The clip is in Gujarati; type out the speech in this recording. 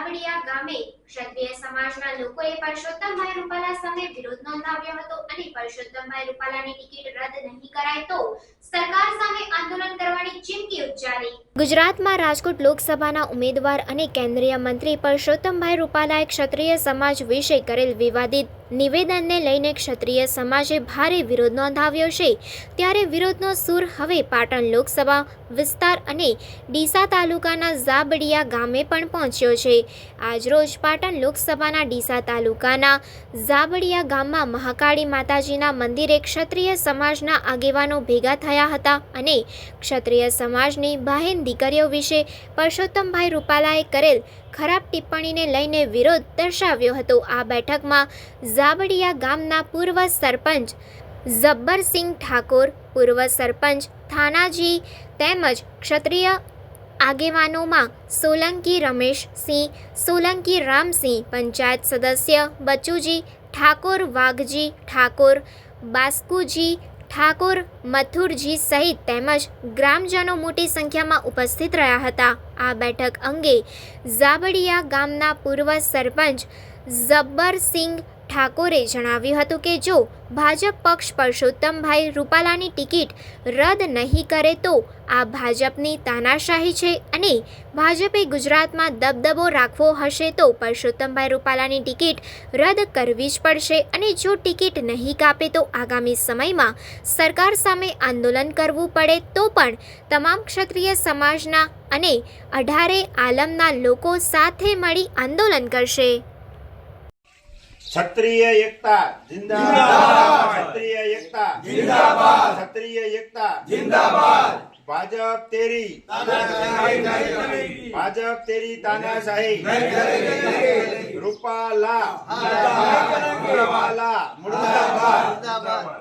ઝાવડિયા ગામે ક્ષત્રિય સમાજના લોકોએ પરસોત્તમભાઈ રૂપાલા સામે વિરોધ નોંધાવ્યો હતો અને પરસોત્તમભાઈ રૂપાલાની ટિકિટ રદ નહીં કરાય તો સરકાર સામે આંદોલન કરવાની ચીમકી ઉચ્ચારી. ગુજરાતમાં રાજકોટ લોકસભાના ઉમેદવાર અને કેન્દ્રીય મંત્રી પરસોત્તમભાઈ રૂપાલાએ ક્ષત્રિય સમાજ વિશે કરેલ વિવાદિત નિવેદનને લઈને ક્ષત્રિય સમાજે ભારે વિરોધ નોંધાવ્યો છે. ત્યારે વિરોધનો સૂર હવે પાટણ લોકસભા વિસ્તાર અને ડીસા તાલુકાના ઝાબડિયા ગામે પણ પહોંચ્યો છે. આજરોજ પાટણ લોકસભાના ડીસા તાલુકાના ઝાબડિયા ગામમાં મહાકાળી માતાજીના મંદિરે ક્ષત્રિય સમાજના આગેવાનો ભેગા થયા હતા અને ક્ષત્રિય સમાજની બહેન દીકરીઓ વિશે પરસોત્તમભાઈ રૂપાલાએ કરેલ ખરાબ ટિપ્પણીને લઈને વિરોધ દર્શાવ્યો હતો. આ બેઠકમાં ઝાબડિયા ગામના પૂર્વ સરપંચ જબ્બરસિંહ ઠાકોર, પૂર્વ સરપંચ થાનાજી તેમજ ક્ષત્રિય આગેવાનોમાં સોલંકી રમેશસિંહ, સોલંકી રામસિંહ, પંચાયત સદસ્ય બચુજી, ઠાકોર વાઘજી, ઠાકોર બાસ્કુજી ઠાકોર, મથુરજી સહિત તેમજ ગ્રામજનો મોટી સંખ્યામાં ઉપસ્થિત રહ્યા હતા. આ બેઠક અંગે ઝાબડિયા ગામના પૂર્વ સરપંચ જબ્બરસિંહ ઠાકોરે જણાવ્યું હતું કે જો ભાજપ પક્ષ પરસોત્તમભાઈ રૂપાલાની ટિકિટ રદ નહીં કરે તો આ ભાજપની તાનાશાહી છે અને ભાજપે ગુજરાતમાં દબદબો રાખવો હશે તો પરસોત્તમભાઈ રૂપાલાની ટિકિટ રદ કરવી જ પડશે અને જો ટિકિટ નહીં કાપે તો આગામી સમયમાં સરકાર સામે આંદોલન કરવું પડે તો પણ તમામ ક્ષત્રિય સમાજના અને અઢારે આલમના લોકો સાથે મળી આંદોલન કરશે. ક્ષત્રિય એકતા જિંદાબાદ. ક્ષત્રિય એકતા. જિંદાબાદ. ક્ષત્રિય એકતા. જિંદાબાદ. ભાજપ તેરી. ભાજપ તેરી તાનાશાહી. રૂપાલા. રૂપાલા. મુર્દાબાદ.